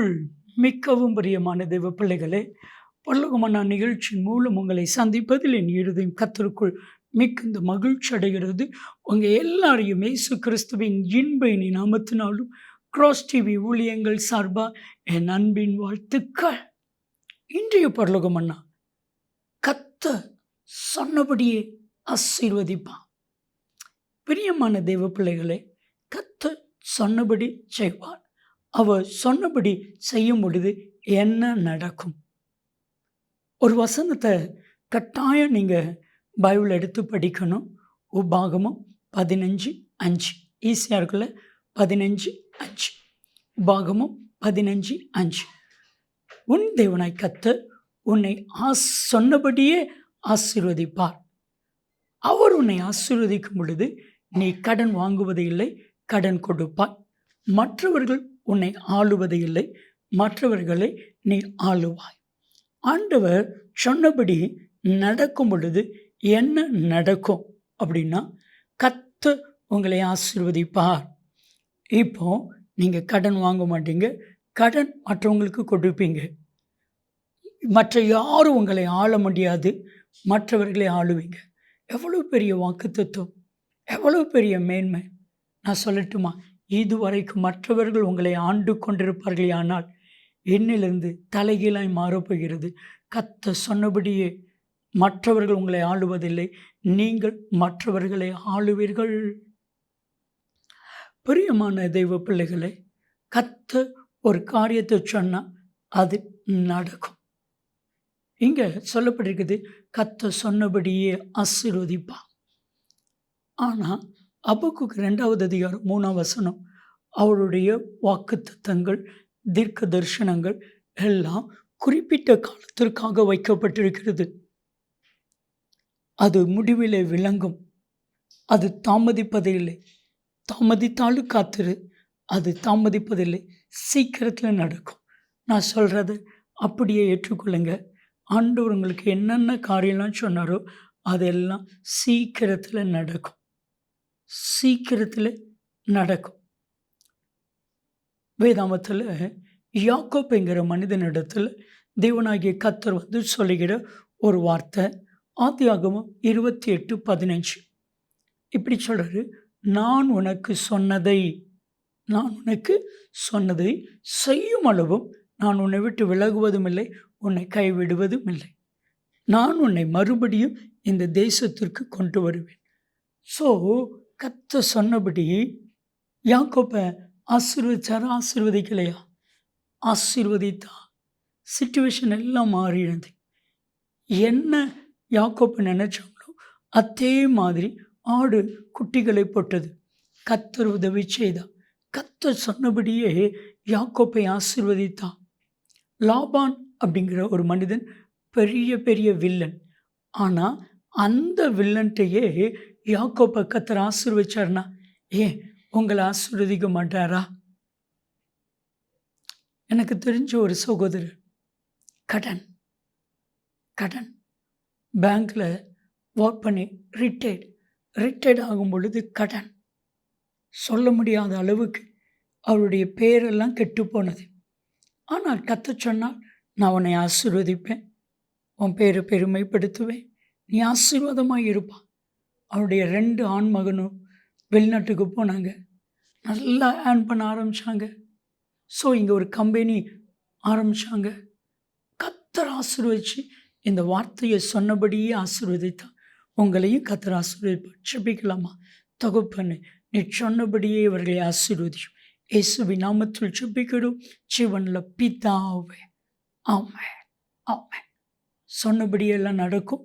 கர்த்தருக்குள் மிக்கவும் பிரியமான தெய்வ பிள்ளைகளே பல்லகமன்னா நிகழ்ச்சியின் மூலம் உங்களை சந்திப்பதில் என் இருதயம் கத்தருக்குள் மிகுந்த மகிழ்ச்சி அடைகிறது. உங்கள் எல்லாரையும் இயேசு கிறிஸ்துவின் இன்ப இனி நாமத்தினாலும் கிராஸ் டிவி ஊழியங்கள் சார்பா என் அன்பின் வாழ்த்துக்கள். இன்றைய பரலோகமன்னா கத்த சொன்னபடியே ஆசீர்வதிப்பான் பிரியமான தெய்வ பிள்ளைகளே கத்த சொன்னபடி செய்வார். அவர் சொன்னபடி செய்யும் பொழுது என்ன நடக்கும்? ஒரு வசனத்தை கட்டாயம் நீங்கள் பைபிள் எடுத்து படிக்கணும். உபாகமம் பதினஞ்சு அஞ்சு. ஈஸியாக இருக்குல்ல? பதினஞ்சு அஞ்சு. உபாகமம் பதினஞ்சு அஞ்சு. உன் தேவனாய் கத்த உன்னை ஆஸ் சொன்னபடியே ஆசீர்வதிப்பார். அவர் உன்னை ஆசீர்வதிக்கும் பொழுது நீ கடன் வாங்குவது இல்லை கடன் கொடுப்பாய் மற்றவர்கள் உன்னை ஆளுவது இல்லை மற்றவர்களை நீ ஆளுவாய். ஆண்டவர் சொன்னபடி நடக்கும் பொழுது என்ன நடக்கும் அப்படின்னா கத்து உங்களை ஆசீர்வதிப்பார். இப்போ நீங்கள் கடன் வாங்க மாட்டீங்க கடன் மற்றவங்களுக்கு கொடுப்பீங்க. மற்ற யாரும் உங்களை ஆள முடியாது மற்றவர்களை ஆளுவீங்க. எவ்வளோ பெரிய வாக்குத்தத்துவம் எவ்வளோ பெரிய மேன்மை. நான் சொல்லட்டுமா? இதுவரைக்கும் மற்றவர்கள் உங்களை ஆண்டு கொண்டிருப்பார்களே ஆனால் என்னிலிருந்து தலைகீழாய் மாறப்போகிறது கத்த சொன்னபடியே மற்றவர்கள் உங்களை ஆளுவதில்லை நீங்கள் மற்றவர்களை ஆளுவீர்கள். பிரியமான தெய்வ பிள்ளைகளை கத்த ஒரு காரியத்தை சொன்னால் அது நடக்கும். இங்கே சொல்லப்பட்டிருக்குது கத்த சொன்னபடியே ஆசீர்வதிப்பா ஆனால் அபுக்கு ரெண்டாவது அதிகாரம் மூணாம் வசனம். அவருடைய வாக்குத்தத்தங்கள் தீர்க்க தரிசனங்கள் எல்லாம் குறிப்பிட்ட காலத்திற்காக வைக்கப்பட்டிருக்கிறது. அது முடிவிலே விளங்கும். அது தாமதிப்பதில்லை. தாமதித்தாலும் காத்திரு. அது தாமதிப்பதில்லை. சீக்கிரத்தில் நடக்கும். நான் சொல்கிறத அப்படியே ஏற்றுக்கொள்ளுங்க. ஆண்டவர் உங்களுக்கு என்னென்ன காரியம்லாம் சொன்னாரோ அதெல்லாம் சீக்கிரத்தில் நடக்கும். சீக்கிரத்தில் நடக்கும். வேதாமத்தில் யாக்கோப்புங்கிற மனிதனிடத்தில் தேவனாகிய கத்தர் வந்து சொல்லுகிற ஒரு வார்த்தை ஆத்தியாகமும் இருபத்தி எட்டு பதினஞ்சு. இப்படி சொல்கிறாரு நான் உனக்கு சொன்னதை நான் உனக்கு சொன்னதை செய்யும் அளவும் நான் உன்னை விட்டு விலகுவதும் இல்லை உன்னை கைவிடுவதும் இல்லை. நான் உன்னை மறுபடியும் இந்த தேசத்திற்கு கொண்டு வருவேன். ஸோ கத்த சொன்னபடி யாக்கோப்பை ஆசீர்வதிச்சாரா? ஆசீர்வதிக்கலையா? ஆசீர்வதித்தா. சுச்சுவேஷன் எல்லாம் மாறினது என்ன யாக்கோப்பை நினச்சாங்களோ அதே மாதிரி ஆடு குட்டிகளை போட்டது. கத்தர் உதவி செய்தா. கத்தர் சொன்னபடியே யாக்கோப்பை ஆசிர்வதித்தான் லாபான் அப்படிங்கிற ஒரு மனிதன் பெரிய பெரிய வில்லன் ஆனால் அந்த வில்லன்ட்டையே யாக்கோப்பை கத்தர் ஆசீர்வச்சார்னா ஏன் உங்களை ஆசீர்வதிக்க மாட்டாரா? எனக்கு தெரிஞ்ச ஒரு சகோதரர் கடன் கடன். பேங்க்கில் ஒர்க் பண்ணி ரிட்டையர்ட் ரிட்டையர்ட் ஆகும் பொழுது கடன். சொல்ல முடியாத அளவுக்கு அவருடைய பேரெல்லாம் கெட்டு போனது. ஆனால் கத்த சொன்னால் நான் உன்னை ஆசீர்வதிப்பேன். உன் பேரை பெருமைப்படுத்துவேன். நீ ஆசீர்வாதமாக இருப்பான் அவருடைய ரெண்டு ஆண் மகனும் வெளிநாட்டுக்கு போனாங்க. நல்லா ஏர்ன் பண்ண ஆரம்பித்தாங்க ஸோ இங்கே ஒரு கம்பெனி ஆரம்பித்தாங்க கத்தர் ஆசீர்வதிச்சு இந்த வார்த்தையை சொன்னபடியே ஆசீர்வதித்தான் உங்களையும் கத்தர் ஆசீர்வதிப்பார். செபிக்கலாமா தகுப்பண்ணு. நீ சொன்னபடியே இவர்களை ஆசீர்வதியும் இயேசுவி நாமத்தில் செபிக்கிடும் சிவனில் பிதாவே. ஆமாம் ஆமாம் சொன்னபடியெல்லாம் நடக்கும்.